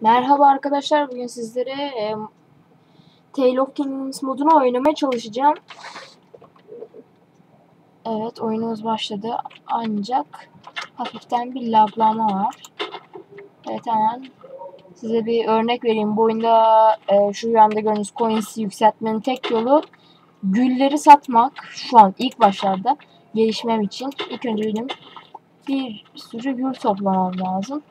Merhaba arkadaşlar. Bugün sizlere e, Tale of Kingdoms modunu oynamaya çalışacağım. Evet oyunumuz başladı. Ancak hafiften bir laglama var. Evet hemen size bir örnek vereyim. Bu oyunda e, şu yanda gördüğünüz coins'i yükseltmenin tek yolu gülleri satmak. Şu an ilk başlarda gelişmem için ilk önce benim bir sürü gül toplamam lazım.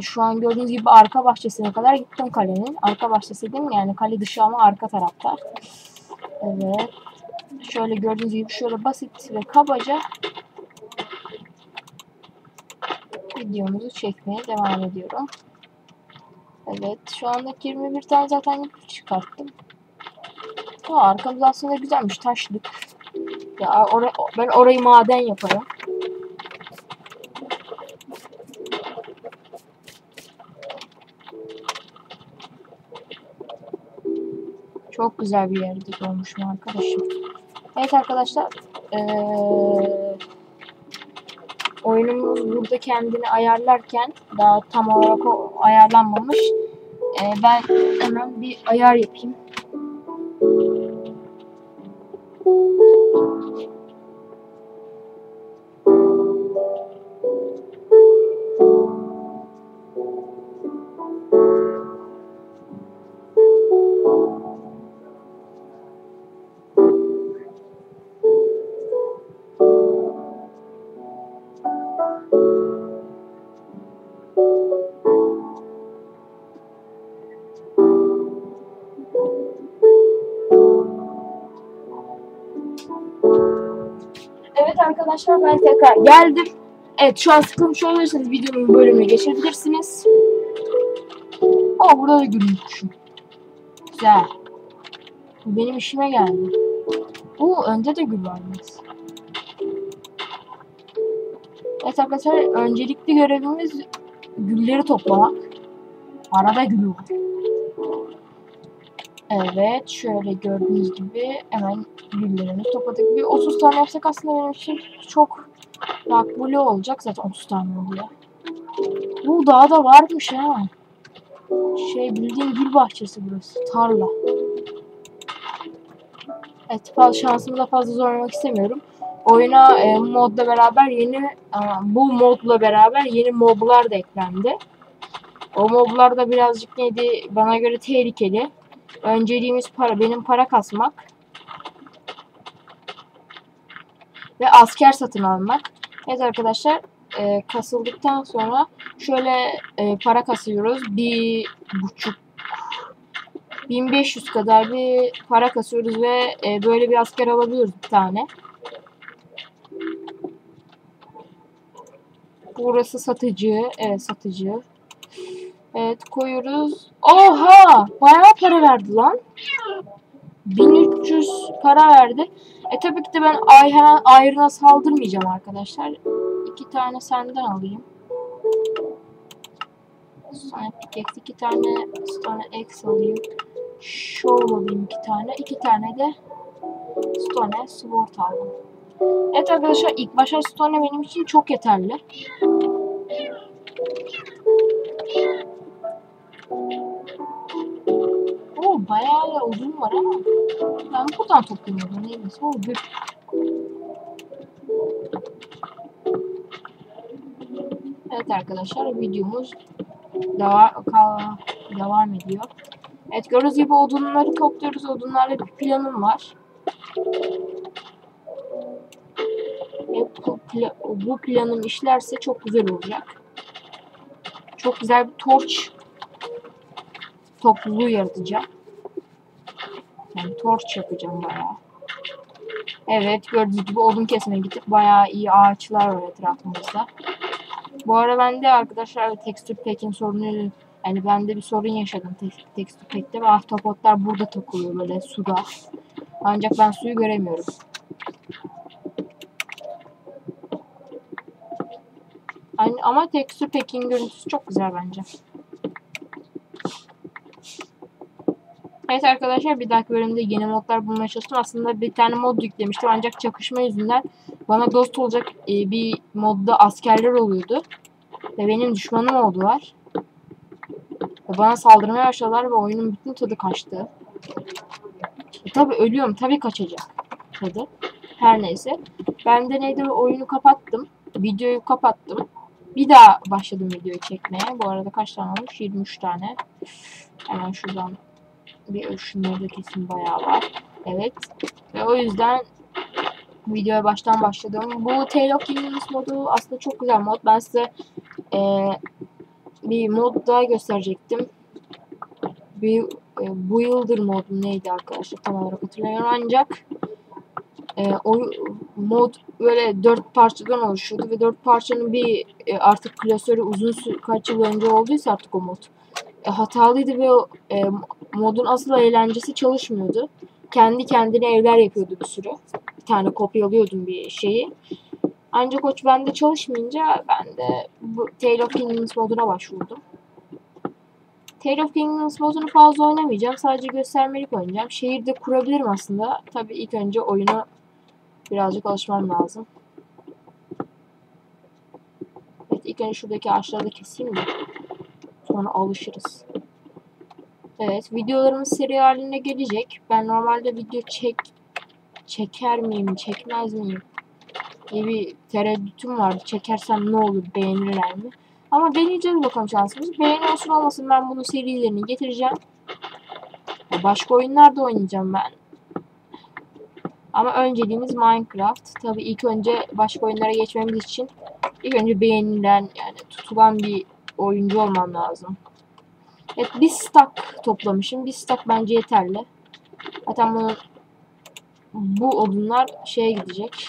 Şu an gördüğünüz gibi arka bahçesine kadar gittim kalenin. Arka bahçesi değil mi? Yani kale dışı ama arka tarafta. Evet. Şöyle gördüğünüz gibi şöyle basit ve kabaca videomuzu çekmeye devam ediyorum. Evet. Şu anda 21 tane zaten çıkarttım. Ha, arkamız aslında güzelmiş. Taşlık. Ya oraya, ben orayı maden yaparım. Çok güzel bir yerde görmüşüm arkadaşım. Evet arkadaşlar. Ee, oyunumuz burada kendini ayarlarken daha tam olarak o ayarlanmamış. Ee, ben hemen bir ayar yapayım. Arkadaşlar ben tekrar geldim. Evet şu an sıkılmış olursanız videonun bölümüne geçebilirsiniz. Aa burada da gülmüşüm. Güzel. Bu benim işime geldi. Oo önde de gül varmış. Evet arkadaşlar öncelikli görevimiz gülleri toplamak. Arada gül var. Evet şöyle gördüğünüz gibi hemen güllerimizi topladık. Bir 30 tane yapsak aslında benim için çok makbule olacak. Zaten 30 tane oluyor. Bu dağda varmış ha. Şey bildiğin gül bahçesi burası. Tarla. Evet fazla şansımı da fazla zorlamak istemiyorum. Oyuna e, modla beraber yeni bu modla beraber yeni moblar da eklendi. O moblar da birazcık neydi bana göre tehlikeli. Önceliğimiz para, benim para kasmak. Ve asker satın almak. Evet arkadaşlar e, kasıldıktan sonra şöyle e, para kasıyoruz. Bir buçuk 1500 kadar bir para kasıyoruz ve e, böyle bir asker alabiliyoruz bir tane. Burası satıcı. Evet satıcı. Evet koyuyoruz. Oha! Bayağı para verdi lan. 1300 para verdi. E tabii ki de ben ay hemen ayrına saldırmayacağım arkadaşlar. İki tane senden alayım. Sonra pickaxe iki tane stone X alayım. Show alayım iki tane. iki tane de stone sword aldım. Evet arkadaşlar ilk başta stone benim için çok yeterli. Bayağı da odun var ama ben buradan topluyorum neyse o bir Evet arkadaşlar videomuz devam, devam ediyor. Evet gördüğünüz gibi odunları topluyoruz. Odunlarla bir planım var. Ve bu, pla bu planım işlerse çok güzel olacak. Çok güzel bir torç topluluğu yaratacağım. Yani torç yapacağım bayağı. Evet gördüğünüz gibi odun kesmeye gittik. Bayağı iyi ağaçlar var etrafımızda. Bu ara ben de arkadaşlar tekstür pekin sorunu yani ben de bir sorun yaşadım tek, tekstür pekte ve ahtapotlar burada takılıyor böyle suda. Ancak ben suyu göremiyorum. Ama tekstür pekin görüntüsü çok güzel bence. Evet arkadaşlar bir dahaki bölümde yeni modlar bulmaya çalıştım. Aslında bir tane mod yüklemiştim ancak çakışma yüzünden bana dost olacak e, bir modda askerler oluyordu. Ve benim düşmanım oldular. Ve bana saldırmaya başladılar ve oyunun bütün tadı kaçtı. E, tabi ölüyorum. Tabi kaçacak tadı. Her neyse. Ben de neydi oyunu kapattım. Videoyu kapattım. Bir daha başladım videoyu çekmeye. Bu arada kaç tane olmuş? 23 tane. Hemen şuradan bir da kesin bayağı var. Evet. Ve o yüzden videoya baştan başladım. Bu Tale of modu aslında çok güzel mod. Ben size e, bir mod daha gösterecektim. Bir e, Builder mod neydi arkadaşlar tam olarak hatırlamıyorum ancak e, o mod böyle dört parçadan oluşuyordu ve dört parçanın bir e, artık klasörü uzun kaç yıl önce olduysa artık o mod hatalıydı ve e, modun asıl eğlencesi çalışmıyordu. Kendi kendine evler yapıyordu bir sürü. Bir tane kopyalıyordum bir şeyi. Ancak o bende çalışmayınca ben de bu Tale of Kingdoms moduna başvurdum. Tale of Kingdoms modunu fazla oynamayacağım. Sadece göstermelik oynayacağım. Şehirde kurabilirim aslında. Tabii ilk önce oyunu birazcık alışmam lazım. Evet ilk önce şuradaki ağaçları da keseyim de. Sonra alışırız. Evet videolarımız seri haline gelecek. Ben normalde video çek çeker miyim çekmez miyim diye bir tereddütüm vardı. Çekersem ne olur beğenirler mi? Ama deneyeceğiz bakalım şansımız. Beğeni olsun olmasın ben bunun serilerini getireceğim. Başka oyunlar da oynayacağım ben. Ama önceliğimiz Minecraft. Tabii ilk önce başka oyunlara geçmemiz için ilk önce beğenilen yani tutulan bir oyuncu olmam lazım. Evet bir stack toplamışım. Bir stack bence yeterli. Zaten bunu bu odunlar şeye gidecek.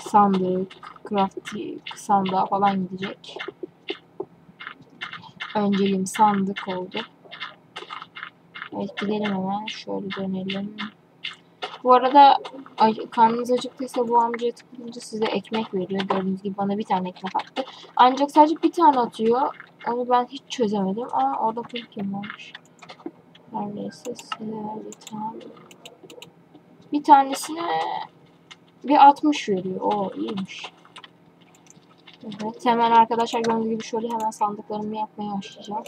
Sandık, crafty sandığa falan gidecek. Önceliğim sandık oldu. Evet gidelim hemen. Şöyle dönelim. Bu arada karnınız acıktıysa bu amcaya tıklayınca size ekmek veriyor. Gördüğünüz gibi bana bir tane ekmek attı. Ancak sadece bir tane atıyor. Onu ben hiç çözemedim. Aa orada pumpkin varmış. Her neyse size bir tane. Bir tanesine bir 60 veriyor. O iyiymiş. Evet hemen arkadaşlar gördüğünüz gibi şöyle hemen sandıklarımı yapmaya başlayacağım.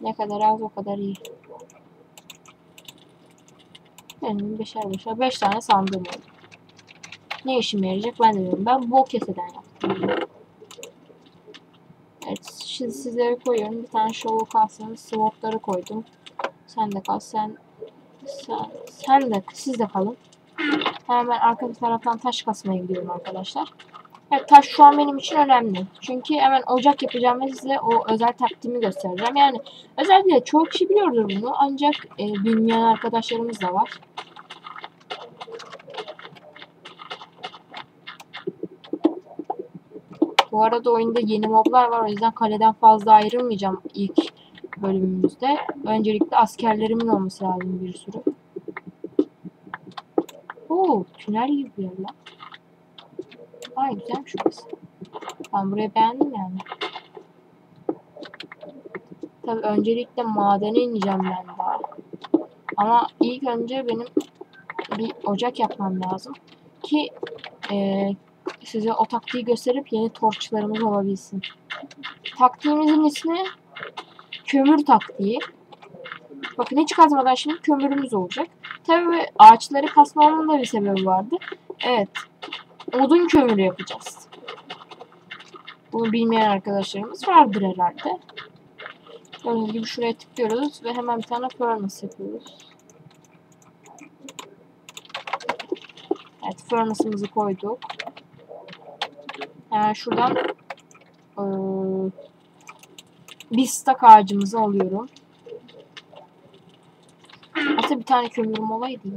Ne kadar az o kadar iyi. Benim beşer beşer beş tane sandığım oldu. Ne işime yarayacak ben de bilmiyorum. Ben bol keseden yaptım. Evet şimdi sizlere koyuyorum. Bir tane shovel kalsın. Swordları koydum. Sen de kal. Sen sen, sen de siz de kalın. Hemen arka taraftan taş kasmaya gidiyorum arkadaşlar. Evet taş şu an benim için önemli. Çünkü hemen ocak yapacağım ve size o özel taktiğimi göstereceğim. Yani özellikle çoğu kişi biliyordur bunu ancak e, bilmeyen arkadaşlarımız da var. Bu arada oyunda yeni moblar var o yüzden kaleden fazla ayrılmayacağım ilk bölümümüzde. Öncelikle askerlerimin olması lazım bir sürü. Oo, tünel gibi bir yer lan. Ay güzelmiş şurası. Ben burayı beğendim yani. Tabi öncelikle madene ineceğim ben daha. Ama ilk önce benim bir ocak yapmam lazım. Ki e, size o taktiği gösterip yeni torçlarımız olabilsin. Taktiğimizin ismi kömür taktiği. Bakın hiç kazmadan şimdi kömürümüz olacak. Tabii ağaçları kasmamın da bir sebebi vardı. Evet. Odun kömürü yapacağız. Bunu bilmeyen arkadaşlarımız vardır herhalde. Gördüğünüz gibi şuraya tıklıyoruz ve hemen bir tane furnace yapıyoruz. Evet furnace'ımızı koyduk. Hemen şuradan ıı, bir stak ağacımızı alıyorum. Aslında bir tane kömürüm olaydı.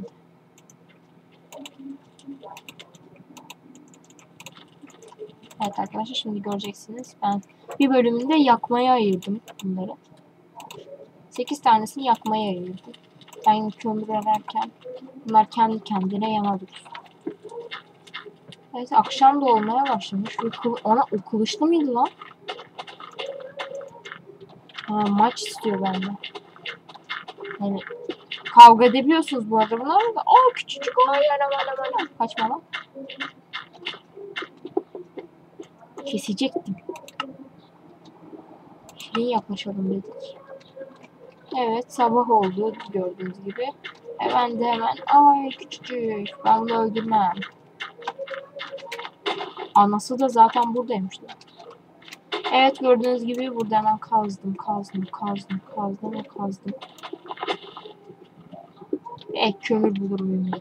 Evet arkadaşlar şimdi göreceksiniz. Ben bir bölümünde yakmaya ayırdım bunları. 8 tanesini yakmaya ayırdım. Ben kömür ararken bunlar kendi kendine yanabilir. Evet akşam da olmaya başlamış. Kıl, ona o kılıçlı mıydı lan? Ha, maç istiyor benden. Yani kavga edebiliyorsunuz bu arada bunlar da. Aa küçücük ay ana ana ana. Kaçma lan. Kesecektim. Bin yaklaşalım dedik. Evet sabah oldu gördüğünüz gibi. Ben de hemen ay küçücük ben bunu öldürmem. Anası da zaten buradaymış. Evet gördüğünüz gibi burada hemen kazdım kazdım kazdım kazdım ve kazdım. Ek kömür bulurum.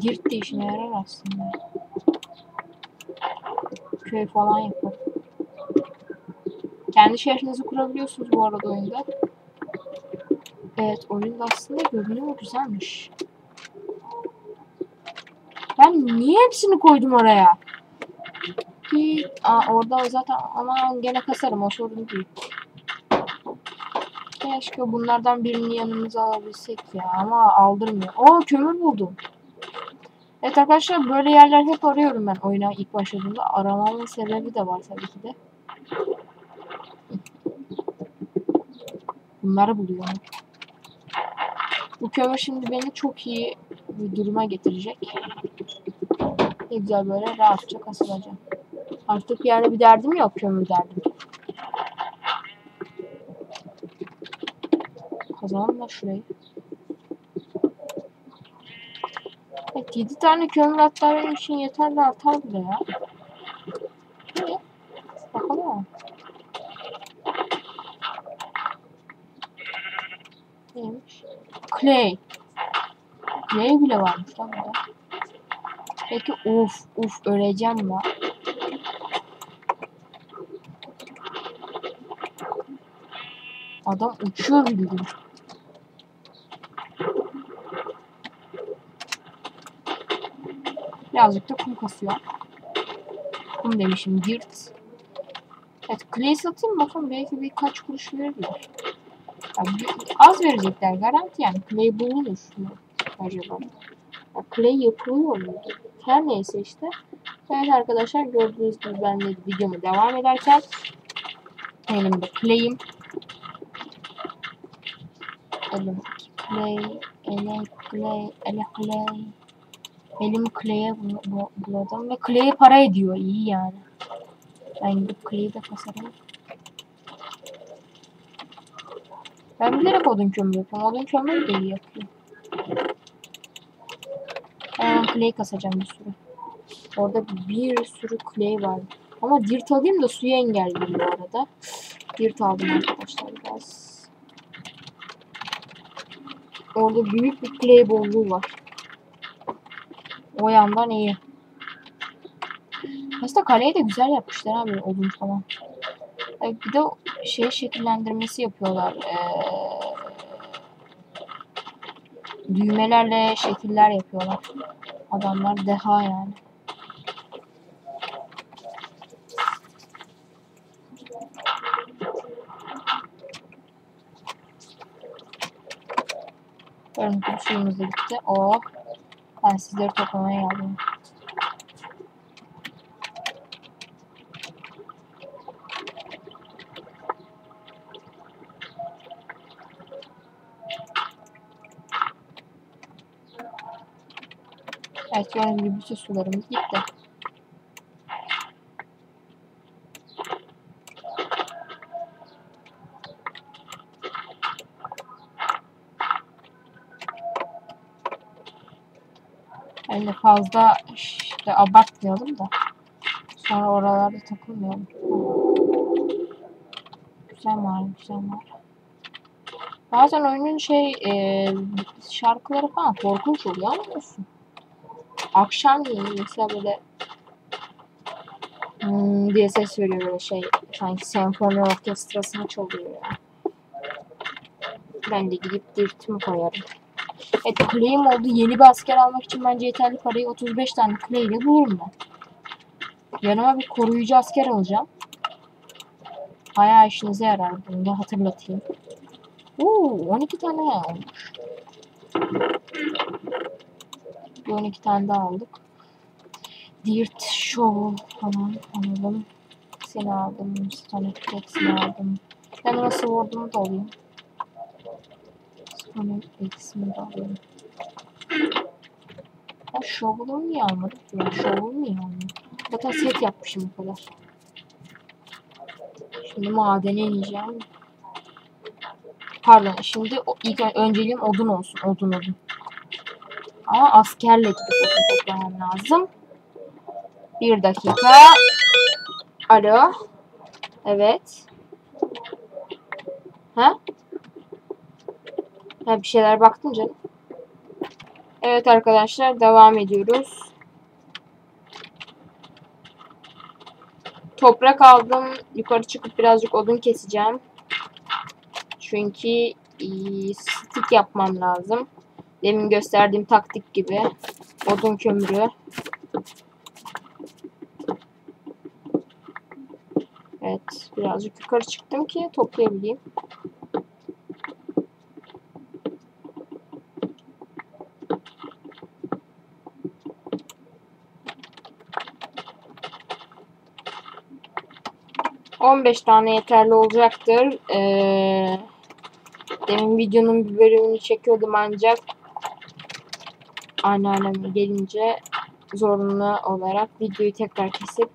Dirt de işine yarar aslında. Köy falan yapar. Kendi şehrinizi kurabiliyorsunuz bu arada oyunda. Evet oyunda aslında görünüyor güzelmiş. Ben niye hepsini koydum oraya? Ki, aa, orada zaten aman gene kasarım o sorun değil. Keşke bunlardan birini yanımıza alabilsek ya ama aldırmıyor. Oo kömür buldum. Evet arkadaşlar böyle yerler hep arıyorum ben oyuna ilk başladığımda. Aramamın sebebi de var tabii ki de. Bunları buluyorum. Bu kömür şimdi beni çok iyi bir duruma getirecek. Ne güzel böyle rahatça kasılacağım. Artık yani bir derdim yok kömür derdim. Kazalım da şurayı. 7 tane kömür hatta benim için yeterli artar bile ya. Bakalım. Neymiş? Clay. Clay bile varmış lan burada. Peki uf uf öleceğim la. Adam uçuyor bildiğin. Birazcık da kum kasıyor. Kum demişim dirt. Evet clay satayım bakın belki birkaç kuruş verirler. Ya, bir- az verecekler garanti yani. Clay bulunur acaba? Ya, clay yapılıyor mu? Her neyse işte. Evet arkadaşlar gördüğünüz gibi ben de videomu devam ederken elimde clay'im. Elim clay, ele clay, ele clay. Elim clay'e bul- bul- buladım ve clay para ediyor iyi yani. Ben gidip clay'i de kasarım. Ben bilerek odun kömürü yapıyorum. Odun kömürü de iyi yapıyor. Ben clay kasacağım bir sürü. Orada bir sürü clay var. Ama dirt alayım da suyu engelleyeyim bu arada. Dirt aldım arkadaşlar biraz. Orada büyük bir clay bolluğu var. O yandan iyi. Aslında kaleyi de güzel yapmışlar abi odun falan. Evet, bir de şey şekillendirmesi yapıyorlar. Ee, düğmelerle şekiller yapıyorlar. Adamlar deha yani. Görüntü suyumuz da bitti. Oh. Ben sizleri toplamaya geldim. Evet gördüğünüz gibi bütün sularımız gitti. Yani fazla işte abartmayalım da. Sonra oralarda takılmayalım. Güzel mağara, güzel mağara. Bazen oyunun şey e, şarkıları falan korkunç oluyor anlıyorsun. Akşam yeni mesela böyle hmm, diye ses veriyor böyle şey sanki senfoni orkestrasını çalıyor ya. Ben de gidip dirtimi koyarım. Evet claim oldu. Yeni bir asker almak için bence yeterli parayı 35 tane ile bulurum ben. Yanıma bir koruyucu asker alacağım. Bayağı işinize yarar bunu da hatırlatayım. Oo 12 tane olmuş. Bir 12 tane daha aldık. Dirt Show falan alalım. Seni aldım. Stone X'ini aldım. Yanıma Sword'umu da alayım. Stone X'imi de alayım. Ya Shovel'umu niye almadım? Ya Shovel'umu niye almadım? Zaten set yapmışım o kadar. Şimdi madene ineceğim. Pardon şimdi ilk ön- önceliğim odun olsun. Odun odun. Ama askerle gidip odun toplamam lazım. Bir dakika. Alo. Evet. Ha? Ha bir şeyler baktın canım. Evet arkadaşlar devam ediyoruz. Toprak aldım. Yukarı çıkıp birazcık odun keseceğim. Çünkü eee, stick yapmam lazım. Demin gösterdiğim taktik gibi. Odun kömürü. Evet. Birazcık yukarı çıktım ki toplayabileyim. On beş tane yeterli olacaktır. Ee, demin videonun bir bölümünü çekiyordum ancak anneannem gelince zorunlu olarak videoyu tekrar kesip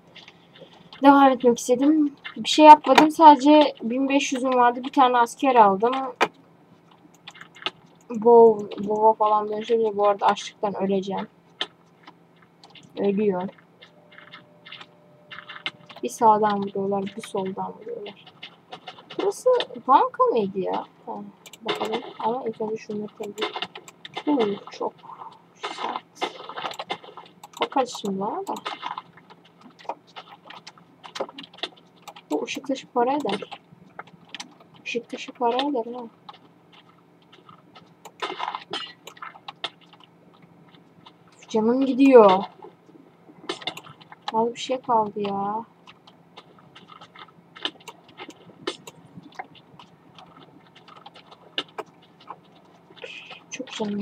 devam etmek istedim. Bir şey yapmadım. Sadece 1500'üm vardı. Bir tane asker aldım. Bov, bova falan dönüşünce bu arada açlıktan öleceğim. Ölüyor. Bir sağdan vuruyorlar, bir soldan vuruyorlar. Burası banka mıydı ya? Ha, bakalım. Ama ilk önce şunları temizleyelim. Uuu çok sert. Bakarız şimdi bana da. Bu ışık dışı para eder. Işık dışı para eder ha. Canım gidiyor. Az bir şey kaldı ya. Canım.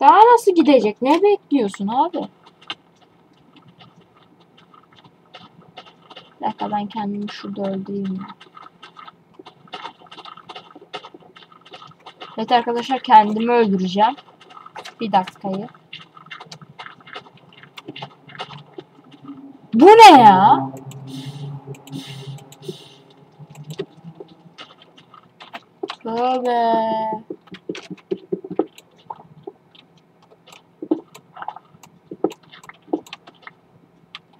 Daha nasıl gidecek? Ne bekliyorsun abi? Bir dakika ben kendimi şurada öldüreyim. Evet arkadaşlar kendimi öldüreceğim. Bir dakikayı. Bu ne ya? Tövbe.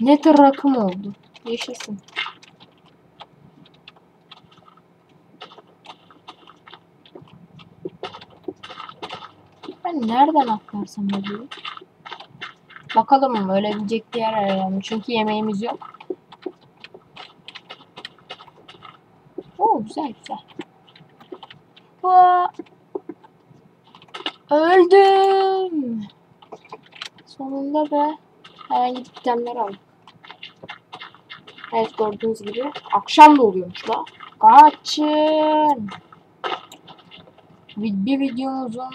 Ne tür rakım oldu? Yaşasın. Ben nereden atlarsam oluyor? Bakalım ölebilecek bir yer arayalım. Çünkü yemeğimiz yok. Oo güzel güzel. Aa, öldüm. Sonunda be. Hemen gidip itemler al. Evet gördüğünüz gibi akşam da oluyormuş la. Kaçın. Bir videomuzun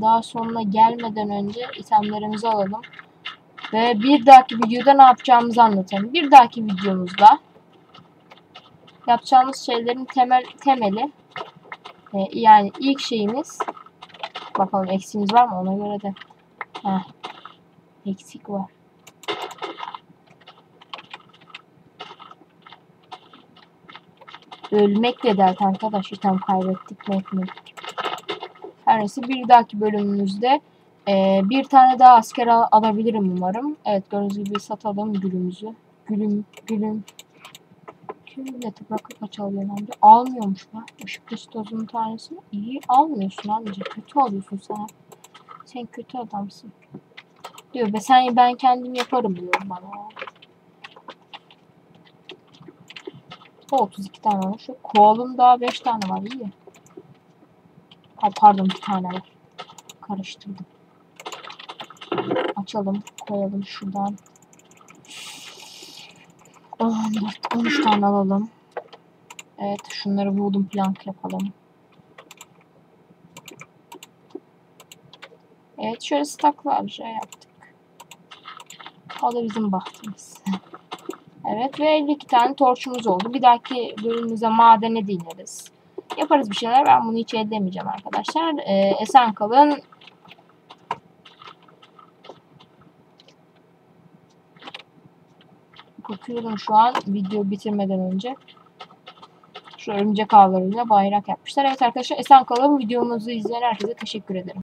daha sonuna gelmeden önce itemlerimizi alalım. Ve bir dahaki videoda ne yapacağımızı anlatalım. Bir dahaki videomuzda yapacağımız şeylerin temel temeli e, yani ilk şeyimiz bakalım eksiğimiz var mı ona göre de Heh, eksik var. Ölmekle dert arkadaş item kaybettik mi. Her neyse bir dahaki bölümümüzde e, bir tane daha asker al- alabilirim umarım. Evet gördüğünüz gibi satalım gülümüzü. Gülüm gülüm. Gülümle toprakla kaç alıyorsun amca? Almıyormuş lan. Işık tozunun tanesini. İyi almıyorsun amca. Kötü alıyorsun sen. Sen kötü adamsın. Diyor be sen ben kendim yaparım diyor bana. O 32 tane var. Şu koalım daha 5 tane var. iyi. Ha, pardon bir tane var. Karıştırdım. Açalım. Koyalım şuradan. 14, 13 tane alalım. Evet şunları wooden plank yapalım. Evet şöyle staklar şey yaptık. O bizim bahtımız. evet ve 52 tane torçumuz oldu. Bir dahaki bölümümüze madene dinleriz. Yaparız bir şeyler. Ben bunu hiç ellemeyeceğim arkadaşlar. Ee, esen kalın. Bakıyorum şu an video bitirmeden önce. Şu örümcek ağlarıyla bayrak yapmışlar. Evet arkadaşlar esen kalın. Videomuzu izleyen herkese teşekkür ederim.